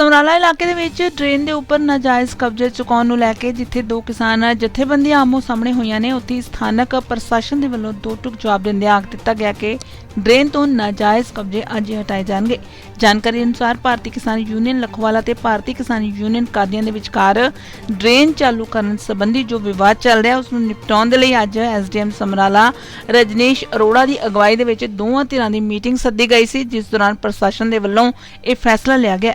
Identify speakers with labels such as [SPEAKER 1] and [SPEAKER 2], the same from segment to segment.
[SPEAKER 1] ਸਮਰਾਲਾ ਇਲਾਕੇ ਦੇ ਵਿੱਚ ਡਰੇਨ ਦੇ ਉੱਪਰ ਨਾਜਾਇਜ਼ ਕਬਜ਼ੇ ਚੁਕਾਉਣ ਨੂੰ ਲੈ ਕੇ ਜਿੱਥੇ ਦੋ ਕਿਸਾਨ ਜਥੇਬੰਦੀਆਂ ਆਮੋ ਸਾਹਮਣੇ ਹੋਈਆਂ ਨੇ, ਉੱਥੇ ਸਥਾਨਕ ਪ੍ਰਸ਼ਾਸਨ ਦੇ ਵੱਲੋਂ ਦੋ ਟੁਕ ਜਵਾਬ ਦਿੰਦਿਆਂ ਆਖ ਦਿੱਤਾ ਗਿਆ ਕਿ ਡਰੇਨ ਤੋਂ ਨਾਜਾਇਜ਼ ਕਬਜ਼ੇ ਅੱਜ ਹਟਾਏ ਜਾਣਗੇ। ਜਾਣਕਾਰੀ ਅਨੁਸਾਰ ਭਾਰਤੀ ਕਿਸਾਨ ਯੂਨੀਅਨ ਲਖਵਾਲਾ ਤੇ ਭਾਰਤੀ ਕਿਸਾਨ ਯੂਨੀਅਨ ਕਾਦੀਆਂ ਦੇ ਵਿਚਕਾਰ ਡਰੇਨ ਚਾਲੂ ਕਰਨ ਸੰਬੰਧੀ ਜੋ ਵਿਵਾਦ ਚੱਲ ਰਿਹਾ, ਉਸ ਨੂੰ ਨਿਪਟਾਉਣ ਦੇ ਲਈ ਅੱਜ ਐਸਡੀਐਮ ਸਮਰਾਲਾ ਰਜਨੀਸ਼ ਅਰੋੜਾ ਦੀ ਅਗਵਾਈ ਦੇ ਵਿੱਚ ਦੋਵਾਂ ਧਿਰਾਂ ਦੀ ਮੀਟਿੰਗ ਸੱਦੀ ਗਈ ਸੀ, ਜਿਸ ਦੌਰਾਨ ਪ੍ਰਸ਼ਾਸਨ ਦੇ ਵੱਲੋਂ ਇਹ ਫੈਸਲਾ ਲਿਆ ਗਿਆ।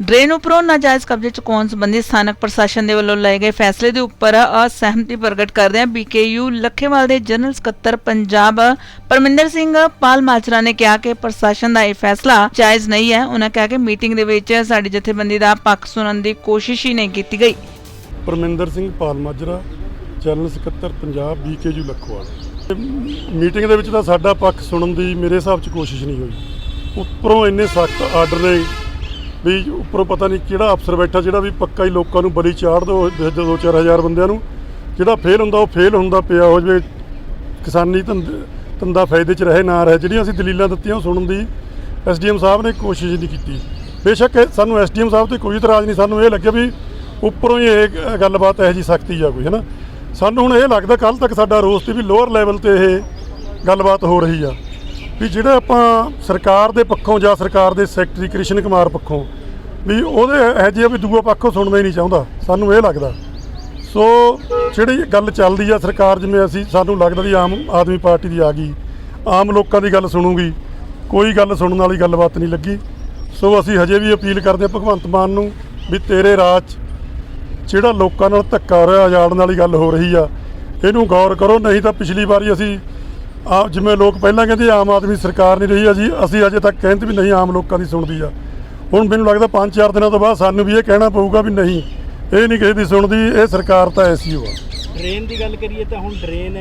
[SPEAKER 1] ਡਰੇਨ ਉੱਪਰੋਂ ਨਾਜਾਇਜ਼ ਕਬਜ਼ੇ ਚੁਕਾਉਣ ਸੰਬੰਧੀ ਸਥਾਨਕ ਪ੍ਰਸ਼ਾਸਨ ਦੇ ਵੱਲੋਂ ਲਏ ਗਏ ਫੈਸਲੇ ਦੇ ਉੱਪਰ ਅਸਹਿਮਤੀ ਪ੍ਰਗਟ ਕਰਦਿਆਂ ਬੀਕੇਯੂ ਲੱਖੇਵਾਲ ਦੇ ਜਨਰਲ ਸਕੱਤਰ ਪੰਜਾਬ ਪਰਮਿੰਦਰ ਸਿੰਘ ਪਾਲ ਮਾਚਰਾ ਨੇ ਕਿਹਾ ਕਿ ਪ੍ਰਸ਼ਾਸਨ ਦਾ ਇਹ ਫੈਸਲਾ ਜਾਇਜ਼ ਨਹੀਂ ਹੈ। ਉਹਨਾਂ ਕਿਹਾ ਕਿ ਮੀਟਿੰਗ ਦੇ ਵਿੱਚ ਸਾਡੀ ਜਥੇਬੰਦੀ ਦਾ ਪੱਖ ਸੁਣਨ ਦੀ ਕੋਸ਼ਿਸ਼ ਹੀ ਨਹੀਂ ਕੀਤੀ ਗਈ।
[SPEAKER 2] ਪਰਮਿੰਦਰ ਸਿੰਘ ਪਾਲ ਮਾਜਰਾ, ਜਨਰਲ ਸਕੱਤਰ ਪੰਜਾਬ ਬੀਕੇਯੂ ਲਖਵਾਲ। ਤੇ ਮੀਟਿੰਗ ਦੇ ਵਿੱਚ ਤਾਂ ਸਾਡਾ ਪੱਖ ਸੁਣਨ ਦੀ ਮੇਰੇ ਹਿਸਾਬ 'ਚ ਕੋਸ਼ਿਸ਼ ਨਹੀਂ ਹੋਈ। ਉੱਪਰੋਂ ਇੰਨੇ ਸਖਤ ਆਰਡਰ ਨੇ ਵੀ ਉੱਪਰੋਂ ਪਤਾ ਨਹੀਂ ਕਿਹੜਾ ਅਫਸਰ ਬੈਠਾ, ਜਿਹੜਾ ਵੀ ਪੱਕਾ ਹੀ ਲੋਕਾਂ ਨੂੰ ਬਲੀ ਚਾੜ ਦੋ ਦੋ ਚਾਰ ਹਜ਼ਾਰ ਬੰਦਿਆਂ ਨੂੰ। ਜਿਹੜਾ ਫੇਲ ਹੁੰਦਾ, ਉਹ ਫੇਲ ਹੁੰਦਾ ਪਿਆ ਹੋ ਜਵੇ ਕਿਸਾਨੀ ਧੰਦ- ਧੰਦਾ ਫਾਇਦੇ 'ਚ ਰਹੇ, ਨਾ ਰਹੇ, ਜਿਹੜੀਆਂ ਅਸੀਂ ਦਲੀਲਾਂ ਦਿੱਤੀਆਂ, ਉਹ ਸੁਣਨ ਦੀ ਐਸਡੀਐਮ ਸਾਹਿਬ ਨੇ ਕੋਸ਼ਿਸ਼ ਨਹੀਂ ਕੀਤੀ। ਬੇਸ਼ੱਕ ਇਹ ਸਾਨੂੰ ਐਸਡੀਐਮ ਸਾਹਿਬ ਤੇ ਕੋਈ ਇਤਰਾਜ਼ ਨਹੀਂ, ਸਾਨੂੰ ਇਹ ਲੱਗਿਆ ਵੀ ਉੱਪਰੋਂ ਹੀ ਇਹ ਗੱਲਬਾਤ ਇਹੋ ਜੀ ਸਖਤੀ ਆ ਕੋਈ, ਹੈਨਾ? ਸਾਨੂੰ ਹੁਣ ਇਹ ਲੱਗਦਾ ਕੱਲ ਤੱਕ ਸਾਡਾ ਰੋਸ ਤੇ ਵੀ ਲੋਅਰ ਲੈਵਲ ਤੇ ਇਹ ਗੱਲਬਾਤ ਹੋ ਰਹੀ ਆ। ਵੀ ਜਿਹੜਾ ਆਪਾਂ ਸਰਕਾਰ ਦੇ ਪੱਖੋਂ ਜਾਂ ਸਰਕਾਰ ਦੇ ਸੈਕਟਰੀ ਕ੍ਰਿਸ਼ਨ ਕੁਮਾਰ ਪੱਖੋਂ ਵੀ ਉਹਦੇ ਇਹੋ ਜਿਹੇ ਵੀ ਦੂਆ ਪੱਖੋਂ ਸੁਣਨਾ ਹੀ ਨਹੀਂ ਚਾਹੁੰਦਾ, ਸਾਨੂੰ ਇਹ ਲੱਗਦਾ। ਸੋ ਜਿਹੜੀ ਗੱਲ ਚੱਲਦੀ ਆ ਸਰਕਾਰ, ਜਿਵੇਂ ਅਸੀਂ, ਸਾਨੂੰ ਲੱਗਦਾ ਵੀ ਆਮ ਆਦਮੀ ਪਾਰਟੀ ਦੀ ਆ ਗਈ, ਆਮ ਲੋਕਾਂ ਦੀ ਗੱਲ ਸੁਣੂਗੀ, ਕੋਈ ਗੱਲ ਸੁਣਨ ਵਾਲੀ ਗੱਲਬਾਤ ਨਹੀਂ ਲੱਗੀ। ਸੋ ਅਸੀਂ ਹਜੇ ਵੀ ਅਪੀਲ ਕਰਦੇ ਹਾਂ ਭਗਵੰਤ ਮਾਨ ਨੂੰ ਵੀ ਤੇਰੇ ਰਾਜ 'ਚ ਜਿਹੜਾ ਲੋਕਾਂ ਨਾਲ ਧੱਕਾ ਹੋ ਰਿਹਾ ਆਜ਼ਾਦਨ ਵਾਲੀ ਗੱਲ ਹੋ ਰਹੀ ਆ, ਇਹਨੂੰ ਗੌਰ ਕਰੋ, ਨਹੀਂ ਤਾਂ ਪਿਛਲੀ ਵਾਰੀ ਅਸੀਂ ਆ, ਜਿਵੇਂ ਲੋਕ ਪਹਿਲਾਂ ਕਹਿੰਦੇ ਆਮ ਆਦਮੀ ਸਰਕਾਰ ਨਹੀਂ ਰਹੀ ਆ ਜੀ ਅਸੀਂ ਅਜੇ ਤੱਕ ਕਹਿੰਦੇ ਵੀ ਨਹੀਂ ਆਮ ਲੋਕਾਂ ਦੀ ਸੁਣਦੀ ਆ। ਹੁਣ ਮੈਨੂੰ ਲੱਗਦਾ 5-4 ਦਿਨਾਂ ਤੋਂ ਬਾਅਦ ਸਾਨੂੰ ਵੀ ਇਹ ਕਹਿਣਾ ਪਊਗਾ ਵੀ ਨਹੀਂ ਇਹ ਨਹੀਂ ਕਿਸੇ ਦੀ ਸੁਣਦੀ ਇਹ ਸਰਕਾਰ ਤਾਂ ਐਸੀ ਹੋ ਆ
[SPEAKER 3] ਡਰੇਨ ਦੀ ਗੱਲ ਕਰੀਏ ਤਾਂ ਹੁਣ ਡਰੇਨ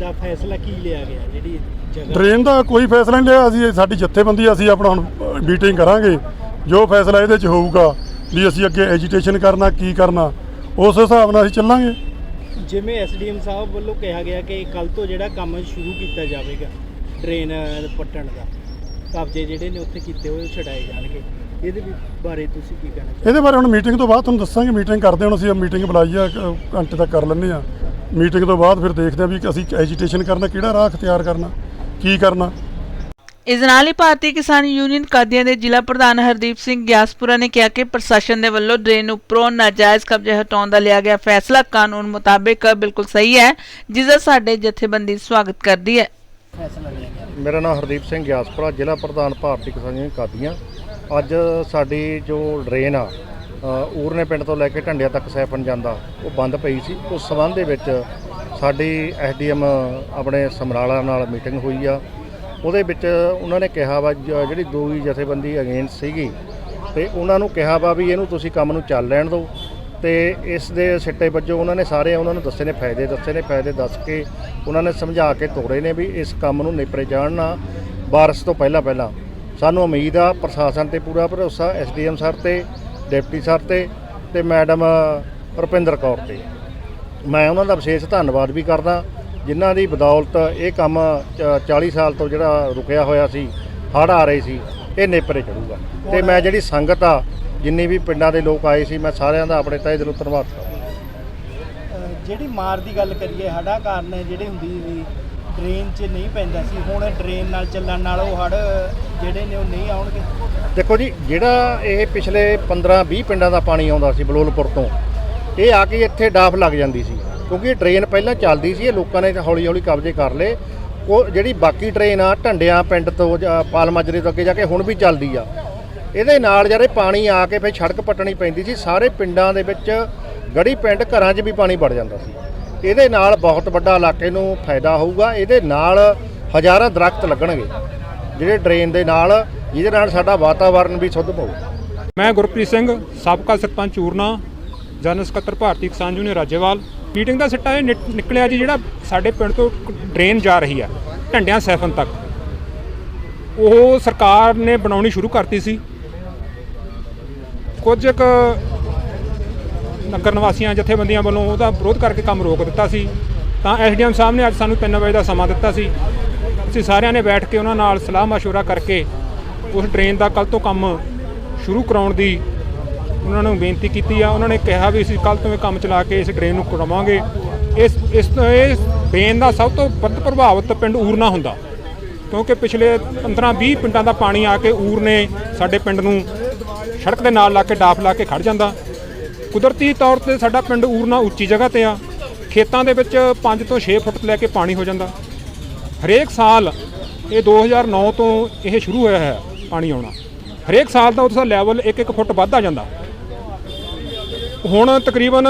[SPEAKER 3] ਦਾ ਫੈਸਲਾ ਕੀ ਲਿਆ ਗਿਆ? ਜਿਹੜੀ ਜਗ੍ਹਾ
[SPEAKER 2] ਟ੍ਰੇਨ ਦਾ ਕੋਈ ਫੈਸਲਾ ਨਹੀਂ ਲਿਆ ਅਸੀਂ ਸਾਡੀ ਜਥੇਬੰਦੀ ਆ, ਅਸੀਂ ਆਪਣਾ ਹੁਣ ਮੀਟਿੰਗ ਕਰਾਂਗੇ। ਜੋ ਫੈਸਲਾ ਇਹਦੇ 'ਚ ਹੋਊਗਾ ਵੀ ਅਸੀਂ ਅੱਗੇ ਐਜੀਟੇਸ਼ਨ ਕਰਨਾ ਕੀ ਕਰਨਾ ਉਸ ਹਿਸਾਬ ਨਾਲ ਅਸੀਂ ਚੱਲਾਂਗੇ।
[SPEAKER 3] ਜਿਵੇਂ ਐਸਡੀਐਮ ਸਾਹਿਬ ਵੱਲੋਂ ਕਿਹਾ ਗਿਆ ਕਿ ਕੱਲ ਤੋਂ ਜਿਹੜਾ ਕੰਮ ਸ਼ੁਰੂ ਕੀਤਾ ਜਾਵੇਗਾ ਡਰੇਨ ਪੱਟਣ ਦਾ ਕਬਜ਼ੇ ਜਿਹੜੇ ਨੇ ਉੱਥੇ ਕੀਤੇ ਹੋਏ ਉਹ ਛਡਾਏ ਜਾਣਗੇ। ਇਹਦੇ ਵੀ ਬਾਰੇ ਤੁਸੀਂ ਕੀ ਕਹਿਣਾ ਚਾਹੁੰਦੇ
[SPEAKER 2] ਇਹਦੇ ਬਾਰੇ ਹੁਣ ਮੀਟਿੰਗ ਤੋਂ ਬਾਅਦ ਤੁਹਾਨੂੰ ਦੱਸਾਂਗੇ ਮੀਟਿੰਗ ਕਰਦੇ ਹੁਣ ਅਸੀਂ ਮੀਟਿੰਗ ਬੁਲਾਈ ਆ ਘੰਟੇ ਤੱਕ ਕਰ ਲੈਂਦੇ ਆ ਮੀਟਿੰਗ ਤੋਂ ਬਾਅਦ ਫਿਰ ਦੇਖਦੇ ਆ ਵੀ ਅਸੀਂ ਐਜੀਟੇਸ਼ਨ ਕਰਨਾ ਕਿਹੜਾ ਰਾਹ ਅਖਤਿਆਰ ਕਰਨਾ ਕੀ ਕਰਨਾ।
[SPEAKER 1] ਇਸ ਨਾਲ ਹੀ ਭਾਰਤੀ ਕਿਸਾਨ ਯੂਨੀਅਨ ਕਾਦੀਆਂ ਦੇ ਜ਼ਿਲ੍ਹਾ ਪ੍ਰਧਾਨ ਹਰਦੀਪ ਸਿੰਘ ਗਿਆਸਪੁਰਾ ਨੇ ਕਿਹਾ ਕਿ ਪ੍ਰਸ਼ਾਸਨ ਦੇ ਵੱਲੋਂ ਡਰੇਨ ਉੱਪਰੋਂ ਨਾਜਾਇਜ਼ ਕਬਜ਼ੇ ਹਟਾਉਣ ਦਾ ਲਿਆ ਗਿਆ ਫੈਸਲਾ ਕਾਨੂੰਨ ਮੁਤਾਬਿਕ ਬਿਲਕੁਲ ਸਹੀ ਹੈ ਜਿਸ ਦਾ ਸਾਡੇ ਜਥੇਬੰਦੀ ਸਵਾਗਤ ਕਰਦੀ ਹੈ।
[SPEAKER 4] ਮੇਰਾ ਨਾਮ ਹਰਦੀਪ ਸਿੰਘ ਗਿਆਸਪੁਰਾ ਜ਼ਿਲ੍ਹਾ ਪ੍ਰਧਾਨ ਭਾਰਤੀ ਕਿਸਾਨ ਯੂਨੀਅਨ ਕਾਦੀਆਂ। ਅੱਜ ਸਾਡੀ ਜੋ ਡਰੇਨ ਆ ਊਰਨੇ ਪਿੰਡ ਤੋਂ ਲੈ ਕੇ ਢੰਡਿਆ ਤੱਕ ਸੈਫਨ ਜਾਂਦਾ, ਉਹ ਬੰਦ ਪਈ ਸੀ। ਉਸ ਸਬੰਧ ਦੇ ਵਿੱਚ ਸਾਡੀ ਐਸਡੀਐਮ ਆਪਣੇ ਸਮਰਾਲਾ ਨਾਲ ਮੀਟਿੰਗ ਹੋਈ ਆ। ਉਹਦੇ ਵਿੱਚ ਉਹਨਾਂ ਨੇ ਕਿਹਾ ਵਾ ਜਿਹੜੀ ਦੋਈ ਜਥੇਬੰਦੀ ਅਗੇਂਸਟ ਸੀਗੀ, ਤੇ ਉਹਨਾਂ ਨੂੰ ਕਿਹਾ ਵਾ ਵੀ ਇਹਨੂੰ ਤੁਸੀਂ ਕੰਮ ਨੂੰ ਚੱਲ ਲੈਣ ਦਿਓ। ਤੇ ਇਸ ਦੇ ਸਿੱਟੇ ਵਜੋਂ ਉਹਨਾਂ ਨੇ ਸਾਰੇ ਉਹਨਾਂ ਨੂੰ ਦੱਸੇ ਨੇ, ਫਾਇਦੇ ਦੱਸੇ ਨੇ, ਫਾਇਦੇ ਦੱਸ ਕੇ ਉਹਨਾਂ ਨੇ ਸਮਝਾ ਕੇ ਤੋੜੇ ਨੇ ਵੀ ਇਸ ਕੰਮ ਨੂੰ ਨਿਪਰੇ ਜਾਣ ਨਾ, ਬਾਰਿਸ਼ ਤੋਂ ਪਹਿਲਾਂ ਪਹਿਲਾਂ ਸਾਨੂੰ ਉਮੀਦ ਆ ਪ੍ਰਸ਼ਾਸਨ ਤੇ ਪੂਰਾ ਭਰੋਸਾ, ਐਸਡੀਐਮ ਸਰ ਤੇ, ਡਿਪਟੀ ਸਰ ਤੇ ਤੇ ਮੈਡਮ ਰੁਪਿੰਦਰ ਕੌਰ ਤੇ। ਮੈਂ ਉਹਨਾਂ ਦਾ ਵਿਸ਼ੇਸ਼ ਧੰਨਵਾਦ ਵੀ ਕਰਦਾ, ਜਿਨ੍ਹਾਂ ਦੀ ਬਦੌਲਤ ਇਹ ਕੰਮ ਚ- 40 ਸਾਲ ਤੋਂ ਜਿਹੜਾ ਰੁਕਿਆ ਹੋਇਆ ਸੀ, ਹੜ੍ਹ ਆ ਰਹੇ ਸੀ, ਇਹ ਨੇਪਰੇ ਚੜੂਗਾ। ਤੇ ਮੈਂ ਜਿਹੜੀ ਸੰਗਤ ਆ, ਜਿੰਨੀ ਵੀ ਪਿੰਡਾਂ ਦੇ ਲੋਕ ਆਏ ਸੀ, ਮੈਂ ਸਾਰਿਆਂ ਦਾ ਆਪਣੇ ਤਹਿ ਦਿਲੋਂ ਧੰਨਵਾਦ ਕਰਦਾ।
[SPEAKER 3] ਜਿਹੜੀ ਮਾਰ ਦੀ ਗੱਲ ਕਰੀਏ ਹੜਾ ਕਾਰਨ ਜਿਹੜੇ ਹੁੰਦੀ ਵੀ ਡਰੇਨ 'ਚ ਨਹੀਂ ਪੈਂਦਾ ਸੀ, ਹੁਣ ਡਰੇਨ ਨਾਲ ਚੱਲਣ ਨਾਲ ਉਹ ਹੜ ਜਿਹੜੇ ਨੇ ਉਹ ਨਹੀਂ ਆਉਣਗੇ।
[SPEAKER 4] ਦੇਖੋ ਜੀ, ਜਿਹੜਾ ਇਹ ਪਿਛਲੇ 15 20 ਪਿੰਡਾਂ ਦਾ ਪਾਣੀ ਆਉਂਦਾ ਸੀ ਬਲੋਲਪੁਰ ਤੋਂ, ਇਹ ਆ ਕੇ ਇੱਥੇ ਡਾਫ ਲੱਗ ਜਾਂਦੀ ਸੀ, ਕਿਉਂਕਿ ਇਹ ਟ੍ਰੇਨ ਪਹਿਲਾਂ ਚੱਲਦੀ ਸੀ, ਇਹ ਲੋਕਾਂ ਨੇ ਹੌਲੀ ਹੌਲੀ ਕਬਜ਼ੇ ਕਰ ਲਏ। ਉਹ ਜਿਹੜੀ ਬਾਕੀ ਟ੍ਰੇਨ ਆ, ਢੰਡਿਆਂ ਪਿੰਡ ਤੋਂ ਪਾਲ ਮਾਜਰੇ ਤੋਂ ਅੱਗੇ ਜਾ ਕੇ ਹੁਣ ਵੀ ਚੱਲਦੀ ਆ। ਇਹਦੇ ਨਾਲ ਜਿਹੜੇ ਪਾਣੀ ਆ ਕੇ ਫਿਰ ਸੜਕ ਪੱਟਣੀ ਪੈਂਦੀ ਸੀ, ਸਾਰੇ ਪਿੰਡਾਂ ਦੇ ਵਿੱਚ ਗੜੀ ਪਿੰਡ ਘਰਾਂ 'ਚ ਵੀ ਪਾਣੀ ਵੜ ਜਾਂਦਾ ਸੀ। ਇਹਦੇ ਨਾਲ ਬਹੁਤ ਵੱਡਾ ਇਲਾਕੇ ਨੂੰ ਫਾਇਦਾ ਹੋਊਗਾ। ਇਹਦੇ ਨਾਲ ਹਜ਼ਾਰਾਂ ਦਰਖਤ ਲੱਗਣਗੇ। ਜਿਹੜੇ ਡਰੇਨ ਦੇ ਨਾਲ, ਜਿਹਦੇ ਨਾਲ ਸਾਡਾ ਵਾਤਾਵਰਣ ਵੀ ਸ਼ੁੱਧ ਪਊਗਾ
[SPEAKER 5] ਮੈਂ ਗੁਰਪ੍ਰੀਤ ਸਿੰਘ, ਸਾਬਕਾ ਸਰਪੰਚ ਚੂਰਨਾ ਜਨਰਲ ਸਕੱਤਰ ਭਾਰਤੀ ਕਿਸਾਨ ਯੂਨੀਅਨ ਰਾਜੇਵਾਲ। ਮੀਟਿੰਗ ਦਾ ਸਿੱਟਾ ਇਹ ਨਿਕ- ਨਿਕਲਿਆ ਜੀ, ਜਿਹੜਾ ਸਾਡੇ ਪਿੰਡ ਤੋਂ ਡਰੇਨ ਜਾ ਰਹੀ ਆ, ਢੰਡਿਆਂ ਸੈਫਨ ਤੱਕ। ਉਹ ਸਰਕਾਰ ਨੇ ਬਣਾਉਣੀ ਸ਼ੁਰੂ ਕਰਤੀ ਸੀ। ਕੁਝ ਕੁ ਨਗਰ ਨਿਵਾਸੀਆਂ ਜਥੇਬੰਦੀਆਂ ਵੱਲੋਂ ਉਹਦਾ ਵਿਰੋਧ ਕਰਕੇ ਕੰਮ ਰੋਕ ਦਿੱਤਾ ਸੀ ਤਾਂ ਐਸਡੀਐਮ ਸਾਹਿਬ ਨੇ ਅੱਜ ਸਾਨੂੰ 3 ਵਜੇ ਦਾ ਸਮਾਂ ਦਿੱਤਾ ਸੀ ਅਸੀਂ ਸਾਰਿਆਂ ਨੇ ਬੈਠ ਕੇ ਉਹਨਾਂ ਨਾਲ ਸਲਾਹ مشورہ ਕਰਕੇ ਉਸ ਡਰੇਨ ਦਾ ਕੱਲ ਤੋਂ ਕੰਮ ਸ਼ੁਰੂ ਕਰਾਉਣ ਦੀ ਉਹਨਾਂ ਨੂੰ ਬੇਨਤੀ ਕੀਤੀ ਆ ਉਹਨਾਂ ਨੇ ਕਿਹਾ ਵੀ ਅਸੀਂ ਕੱਲ ਤੋਂ ਇਹ ਕੰਮ ਚਲਾ ਕੇ ਇਸ ਡਰੇਨ ਨੂੰ ਕਰਾਵਾਂਗੇ ਇਸ ਇਸ ਇਸ ਡਰੇਨ ਦਾ ਸਭ ਤੋਂ ਵੱਧ ਪ੍ਰਭਾਵਿਤ ਪਿੰਡ ਊਰਨਾ ਹੁੰਦਾ ਕਿਉਂਕਿ ਪਿਛਲੇ 15-20 ਪਿੰਡਾਂ ਦਾ ਪਾਣੀ ਆ ਕੇ ਊਰ ਨੇ ਸਾਡੇ ਪਿੰਡ ਨੂੰ ਸੜਕ ਦੇ ਨਾਲ ਲਾ ਕੇ ਡਾਫ ਲਾ ਕੇ ਖੜ ਜਾਂਦਾ ਕੁਦਰਤੀ ਤੌਰ ਤੇ ਸਾਡਾ ਪਿੰਡ ਊਰਨਾ ਉੱਚੀ ਜਗ੍ਹਾ ਤੇ ਆ। ਖੇਤਾਂ ਦੇ ਵਿੱਚ 5 ਤੋਂ 6 ਫੁੱਟ ਲੈ ਕੇ ਪਾਣੀ ਹੋ ਜਾਂਦਾ। ਹਰੇਕ ਸਾਲ ਇਹ 2009 ਤੋਂ ਇਹ ਸ਼ੁਰੂ ਹੋਇਆ ਹੈ ਪਾਣੀ ਆਉਣਾ। ਹਰੇਕ ਸਾਲ ਦਾ ਉਹਦਾ ਲੈਵਲ 1-1 ਫੁੱਟ ਵੱਧਦਾ ਜਾਂਦਾ। ਹੁਣ ਤਕਰੀਬਨ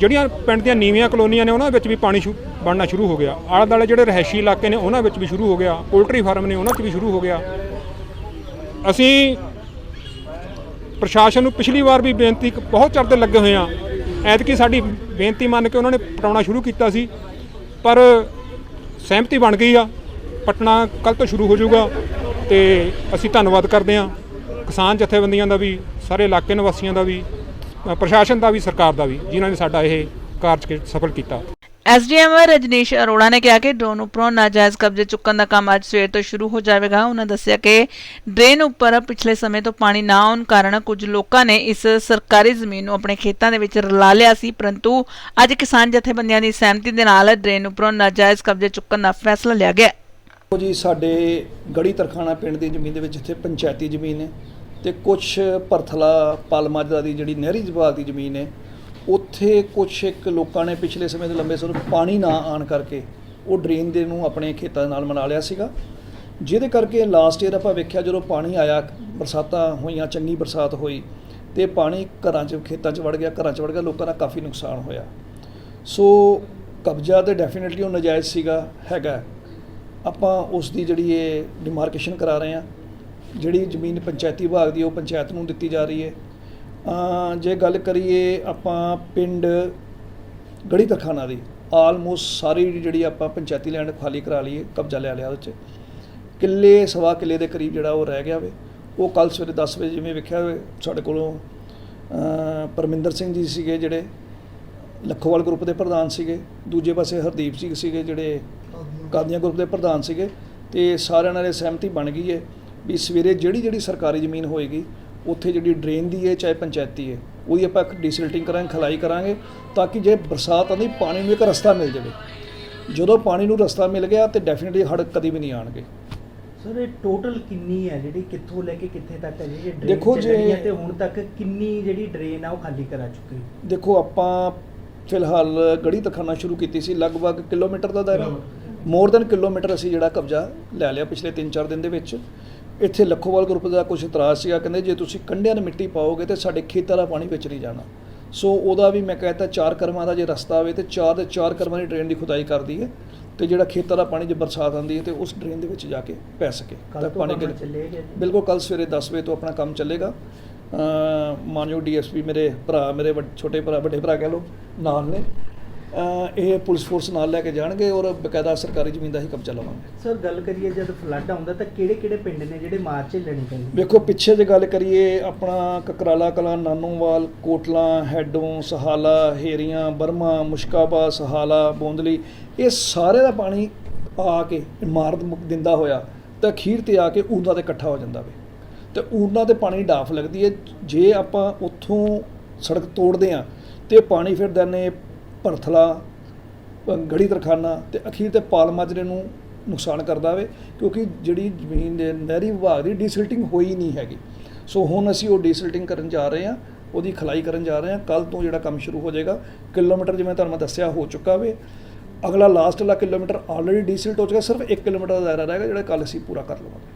[SPEAKER 5] ਜਿਹੜੀਆਂ ਪਿੰਡ ਦੀਆਂ ਨੀਵੀਆਂ ਕਲੋਨੀਆਂ ਨੇ ਉਹਨਾਂ ਵਿੱਚ ਵੀ ਪਾਣੀ ਸ਼ੁ- ਬਣਨਾ ਸ਼ੁਰੂ ਹੋ ਗਿਆ। ਆਲੇ ਦੁਆਲੇ ਜਿਹੜੇ ਰਹਿਸ਼ੀ ਇਲਾਕੇ ਨੇ ਉਹਨਾਂ ਵਿੱਚ ਵੀ ਸ਼ੁਰੂ ਹੋ ਗਿਆ। ਪੋਲਟਰੀ ਫਾਰਮ ਨੇ ਉਹਨਾਂ 'ਚ ਵੀ ਸ਼ੁਰੂ ਹੋ ਗਿਆ। ਅਸੀਂ ਪ੍ਰਸ਼ਾਸਨ ਨੂੰ ਪਿਛਲੀ ਵਾਰ ਵੀ ਬੇਨਤੀ ਬਹੁਤ ਚਿਰ ਦੇ ਲੱਗੇ ਹੋਏ ਆ। ਐਤਕੀ ਸਾਡੀ ਬੇਨਤੀ ਮੰਨ ਕੇ ਉਹਨਾਂ ਨੇ ਪਟਾਉਣਾ ਸ਼ੁਰੂ ਕੀਤਾ ਸੀ। ਪਰ ਸਹਿਮਤੀ ਬਣ ਗਈ ਆ। ਪਟਣਾ ਕੱਲ ਤੋਂ ਸ਼ੁਰੂ ਹੋ ਜਾਊਗਾ ਤੇ ਅਸੀਂ ਧੰਨਵਾਦ ਕਰਦੇ ਆ। ਕਿਸਾਨ ਜਥੇਬੰਦੀਆਂ ਦਾ ਵੀ, ਸਾਰੇ ਇਲਾਕੇ ਨਿਵਾਸੀਆਂ ਦਾ ਵੀ ਪ੍ਰਸ਼ਾਸਨ ਦਾ ਵੀ, ਸਰਕਾਰ ਦਾ ਵੀ, ਜਿਨ੍ਹਾਂ ਨੇ ਸਾਡਾ ਇਹ ਕਾਰਜ ਸਫਲ ਕੀਤਾ।
[SPEAKER 1] ਐਸਡੀਐਮ ਰਜਨੀਸ਼ ਅਰੋੜਾ ਨੇ ਕਿਹਾ ਕਿ ਡਰੋਨ ਉੱਪਰੋਂ ਨਾਜਾਇਜ਼ ਕਬਜ਼ੇ ਚੁੱਕਣ ਦਾ ਕੰਮ ਅੱਜ ਸਵੇਰ ਤੋਂ ਸ਼ੁਰੂ ਹੋ ਜਾਵੇਗਾ। ਉਹਨਾਂ ਦੱਸਿਆ ਕਿ ਡਰੇਨ ਉੱਪਰ ਪਿਛਲੇ ਸਮੇਂ ਤੋਂ ਪਾਣੀ ਨਾ ਆਉਣ ਕਾਰਨ ਕੁਝ ਲੋਕਾਂ ਨੇ ਇਸ ਸਰਕਾਰੀ ਜ਼ਮੀਨ ਨੂੰ ਆਪਣੇ ਖੇਤਾਂ ਦੇ ਵਿੱਚ ਰਲਾ ਲਿਆ ਸੀ, ਪਰੰਤੂ ਅੱਜ ਕਿਸਾਨ ਜਥੇਬੰਦੀਆਂ ਦੀ ਸਹਿਮਤੀ ਦੇ ਨਾਲ ਡਰੇਨ ਉੱਪਰੋਂ ਨਾਜਾਇਜ਼ ਕਬਜ਼ੇ ਚੁੱਕਣ ਦਾ ਫੈਸਲਾ ਲਿਆ ਗਿਆ।
[SPEAKER 6] ਉਹ ਜੀ, ਸਾਡੇ ਗੜੀ ਤਰਖਾਣਾ ਪਿੰਡ ਦੀ ਜ਼ਮੀਨ ਦੇ ਵਿੱਚ ਇੱਥੇ ਪੰਚਾਇਤੀ ਜ਼ਮੀਨ ਹੈ ਤੇ ਕੁਝ ਭਰਥਲਾ ਪਾਲਮਾਜਰਾ ਦੀ ਜਿਹੜੀ ਨਹਿਰੀ ਵਿਭਾਗ ਦੀ ਜ਼ਮੀਨ ਹੈ ਉੱਥੇ ਕੁਝ ਇੱਕ ਲੋਕਾਂ ਨੇ ਪਿਛਲੇ ਸਮੇਂ ਦੇ ਲੰਬੇ ਸਮੇਂ ਪਾਣੀ ਨਾ ਆਣ ਕਰਕੇ ਉਹ ਡਰੇਨ ਦੇ ਨੂੰ ਆਪਣੇ ਖੇਤਾਂ ਨਾਲ ਮਨਾ ਲਿਆ ਸੀਗਾ। ਜਿਹਦੇ ਕਰਕੇ ਲਾਸਟ ਈਅਰ ਆਪਾਂ ਵੇਖਿਆ ਜਦੋਂ ਪਾਣੀ ਆਇਆ, ਬਰਸਾਤਾਂ ਹੋਈਆਂ, ਚੰਗੀ ਬਰਸਾਤ ਹੋਈ, ਤੇ ਪਾਣੀ ਘਰਾਂ 'ਚ, ਖੇਤਾਂ 'ਚ ਵੜ ਗਿਆ, ਘਰਾਂ 'ਚ ਵੜ ਗਿਆ, ਲੋਕਾਂ ਦਾ ਕਾਫੀ ਨੁਕਸਾਨ ਹੋਇਆ। ਸੋ ਕਬਜ਼ਾ ਤੇ ਡੈਫੀਨਿਟਲੀ ਉਹ ਨਜਾਇਜ਼ ਸੀਗਾ, ਹੈਗਾ। ਆਪਾਂ ਉਸ ਦੀ ਜਿਹੜੀ ਇਹ ਡਿਮਾਰਕੇਸ਼ਨ ਕਰਾ ਰਹੇ ਹਾਂ। ਜਿਹੜੀ ਜ਼ਮੀਨ ਪੰਚਾਇਤੀ ਵਿਭਾਗ ਦੀ ਉਹ ਪੰਚਾਇਤ ਨੂੰ ਦਿੱਤੀ ਜਾ ਰਹੀ ਹੈ। ਜੇ ਗੱਲ ਕਰੀਏ ਆਪਾਂ ਪਿੰਡ ਗੜੀ ਤਰਖਾਨਾ ਦੀ ਆਲਮੋਸਟ ਸਾਰੀ ਜਿਹੜੀ ਆਪਾਂ ਪੰਚਾਇਤੀ ਲੈਂਡ ਖਾਲੀ ਕਰਾ ਲਈਏ, ਕਬਜ਼ਾ ਲੈ ਲਿਆ ਉਹਦੇ 'ਚ। ਕਿੱਲੇ, ਸਵਾ ਕਿੱਲੇ ਦੇ ਕਰੀਬ ਜਿਹੜਾ ਉਹ ਰਹਿ ਗਿਆ ਵੇ। ਉਹ ਕੱਲ ਸਵੇਰੇ 10 ਵਜੇ ਜਿਵੇਂ ਵੇਖਿਆ ਹੋਵੇ, ਸਾਡੇ ਕੋਲੋਂ ਪਰਮਿੰਦਰ ਸਿੰਘ ਜੀ ਸੀਗੇ ਜਿਹੜੇ, ਲੱਖੋਵਾਲ ਗਰੁੱਪ ਦੇ ਪ੍ਰਧਾਨ ਸੀਗੇ। ਦੂਜੇ ਪਾਸੇ ਹਰਦੀਪ ਸਿੰਘ ਸੀਗੇ ਜਿਹੜੇ ਕਾਦੀਆਂ ਗਰੁੱਪ ਦੇ ਪ੍ਰਧਾਨ ਸੀਗੇ। ਤੇ ਸਾਰਿਆਂ ਨਾਲ ਇਹ ਸਹਿਮਤੀ ਬਣ ਗਈ ਹੈ ਵੀ ਸਵੇਰੇ ਜਿਹੜੀ ਜਿਹੜੀ ਸਰਕਾਰੀ ਜ਼ਮੀਨ ਹੋਏਗੀ ਉੱਥੇ ਜਿਹੜੀ ਡਰੇਨ ਦੀ ਹੈ ਚਾਹੇ ਪੰਚਾਇਤੀ ਹੈ ਉਹਦੀ ਆਪਾਂ ਡੀਸਿਲਟਿੰਗ ਕਰਾਂਗੇ ਖਲਾਈ ਕਰਾਂਗੇ ਤਾਂ ਕਿ ਜੇ ਬਰਸਾਤ ਆਉਂਦੀ ਪਾਣੀ ਨੂੰ ਇੱਕ ਰਸਤਾ ਮਿਲ ਜਾਵੇ। ਜਦੋਂ ਪਾਣੀ ਨੂੰ ਰਸਤਾ ਮਿਲ ਗਿਆ ਤੇ ਡੈਫੀਨਿਟਲੀ ਹੜ੍ਹ ਕਦੀ ਵੀ ਨਹੀਂ ਆਣਗੇ
[SPEAKER 3] ਸਰ ਇਹ ਟੋਟਲ ਕਿੰਨੀ ਹੈ ਜਿਹੜੀ ਕਿੱਥੋਂ ਲੈ ਕੇ ਕਿੱਥੇ ਤੱਕ ਹੈ? ਜਿਹੜੀ ਡਰੇਨ
[SPEAKER 6] ਦੇਖੋ ਜੇ-
[SPEAKER 3] ਤੇ ਹੁਣ ਤੱਕ ਕਿੰਨੀ ਜਿਹੜੀ ਡਰੇਨ ਆ ਉਹ ਖਾਲੀ ਕਰਾ ਚੁੱਕੀ
[SPEAKER 6] ਦੇਖੋ ਆਪਾਂ ਫਿਲਹਾਲ ਗੜੀ ਤਖਾਨਾ ਸ਼ੁਰੂ ਕੀਤੀ ਸੀ ਲਗਭਗ ਕਿਲੋਮੀਟਰ ਦਾ ਦਾਇਰਾ। ਮੋਰ ਦੈਨ ਕਿਲੋਮੀਟਰ ਅਸੀਂ ਜਿਹੜਾ ਕਬਜ਼ਾ ਲੈ ਲਿਆ ਪਿਛਲੇ 3-4 ਦਿਨ ਦੇ ਵਿੱਚ। ਇੱਥੇ ਲੱਖੋਵਾਲ ਗਰੁੱਪ ਦਾ ਕੁਝ ਇਤਰਾਜ਼ ਸੀਗਾ ਕਹਿੰਦੇ ਜੇ ਤੁਸੀਂ ਕੰਢਿਆਂ 'ਤੇ ਮਿੱਟੀ ਪਾਓਗੇ ਤੇ ਸਾਡੇ ਖੇਤਾਂ ਦਾ ਪਾਣੀ ਵਿੱਚ ਨਹੀਂ ਜਾਣਾ। ਸੋ ਉਹਦਾ ਵੀ ਮੈਂ ਕਹਿੰਦਾ ਚਾਰ ਕਰਮਾਂ ਦਾ ਜੇ ਰਸਤਾ ਆਵੇ ਤੇ ਚਾਰ ਦੇ ਚਾਰ ਕਰਮਾਂ ਦੀ ਡਰੇਨ ਦੀ ਖੁਦਾਈ ਕਰਦੀ ਹੈ ਤੇ ਜਿਹੜਾ ਖੇਤਾਂ ਦਾ ਪਾਣੀ ਜੇ ਬਰਸਾਤ ਆਉਂਦੀ ਹੈ ਤੇ ਉਸ ਡਰੇਨ ਦੇ ਵਿੱਚ ਜਾ ਕੇ ਪੈ ਸਕੇ। ਤਾਂ ਪਾਣੀ? ਬਿਲਕੁਲ ਕੱਲ ਸਵੇਰੇ 10 ਵਜੇ ਤੋਂ ਆਪਣਾ ਕੰਮ ਚੱਲੇਗਾ। ਮਾਨਯੋਗ ਡੀਐਸਪੀ ਮੇਰੇ ਭਰਾ ਮੇਰੇ ਛੋਟੇ ਭਰਾ ਵੱਡੇ ਭਰਾ ਕਹਿ ਲਓ ਨਾਲ ਨੇ। ਇਹ ਪੁਲਿਸ ਫੋਰਸ ਨਾਲ ਲੈ ਕੇ ਜਾਣਗੇ ਔਰ ਬਕਾਇਦਾ ਸਰਕਾਰੀ ਜ਼ਮੀਨ ਦਾ ਹੀ ਕਬਜ਼ਾ ਲਵਾਂਗੇ।
[SPEAKER 3] ਸਰ ਗੱਲ ਕਰੀਏ ਜਦ ਫਲੱਡ ਆਉਂਦਾ ਤਾਂ ਕਿਹੜੇ ਕਿਹੜੇ ਪਿੰਡ ਨੇ ਜਿਹੜੇ ਮਾਰ ਝੱਲਣੇ ਪੈਂਦੇ?
[SPEAKER 6] ਵੇਖੋ ਪਿੱਛੇ ਜੇ ਗੱਲ ਕਰੀਏ ਆਪਣਾ ਕਕਰਾਲਾ ਕਲਾਂ ਨਾਨੋਵਾਲ ਕੋਟਲਾ ਹੈਡੋਂ ਸਹਾਲਾ ਹੇਰੀਆਂ ਬਰਮਾ ਮੁਸ਼ਕਾਬਾ ਸਹਾਲਾ ਬੋਂਦਲੀ ਇਹ ਸਾਰੇ ਦਾ ਪਾਣੀ ਆ ਕੇ ਇਮਾਰਤ ਮੁੱਕ ਦਿੰਦਾ ਹੋਇਆ ਤਾਂ ਅਖੀਰ ਤੇ ਆ ਕੇ ਊਨਾ ਤੇ ਇਕੱਠਾ ਹੋ ਜਾਂਦਾ ਵੇ। ਤੇ ਊਨਾ ਤੇ ਪਾਣੀ ਡਾਫ ਲੱਗਦੀ ਹੈ ਜੇ ਆਪਾਂ ਉੱਥੋਂ ਸੜਕ ਤੋੜਦੇ ਆ ਤੇ ਪਾਣੀ ਫਿਰ ਦਨੇ ਭਰਥਲਾ ਅ, ਗੜੀ ਤਰਖਾਨਾ ਤੇ ਅਖੀਰ ਤੇ ਪਾਲ ਮਾਜਰੇ ਨੂੰ ਨੁਕਸਾਨ ਕਰਦਾ ਵੇ ਕਿਉਂਕਿ ਜਿਹੜੀ ਜ਼ਮੀਨ ਦੇ ਨਹਿਰੀ ਵਿਭਾਗ ਦੀ ਡੀਸਿਲਟਿੰਗ ਹੋਈ ਨਹੀਂ ਹੈਗੀ। ਸੋ ਹੁਣ ਅਸੀਂ ਉਹ ਡੀਸਿਲਟਿੰਗ ਕਰਨ ਜਾ ਰਹੇ ਹਾਂ ਉਹਦੀ ਖਲਾਈ ਕਰਨ ਜਾ ਰਹੇ ਹਾਂ। ਕੱਲ ਤੋਂ ਜਿਹੜਾ ਕੰਮ ਸ਼ੁਰੂ ਹੋ ਜਾਏਗਾ ਕਿਲੋਮੀਟਰ ਜਿਵੇਂ ਤੁਹਾਨੂੰ ਮੈਂ ਦੱਸਿਆ ਹੋ ਚੁੱਕਾ ਵੇ ਅਗਲਾ ਲਾਸਟ ਵਾਲਾ ਕਿਲੋਮੀਟਰ ਆਲਰੇਡੀ ਡੀਸਿਲਟ ਹੋ ਚੁੱਕਾ ਸਿਰਫ 1 ਕਿਲੋਮੀਟਰ ਦਾ ਦਾਇਰਾ ਰਹੇਗਾ ਜਿਹੜਾ ਕੱਲ ਅਸੀਂ ਪੂਰਾ ਕਰ ਲਵਾਂਗੇ।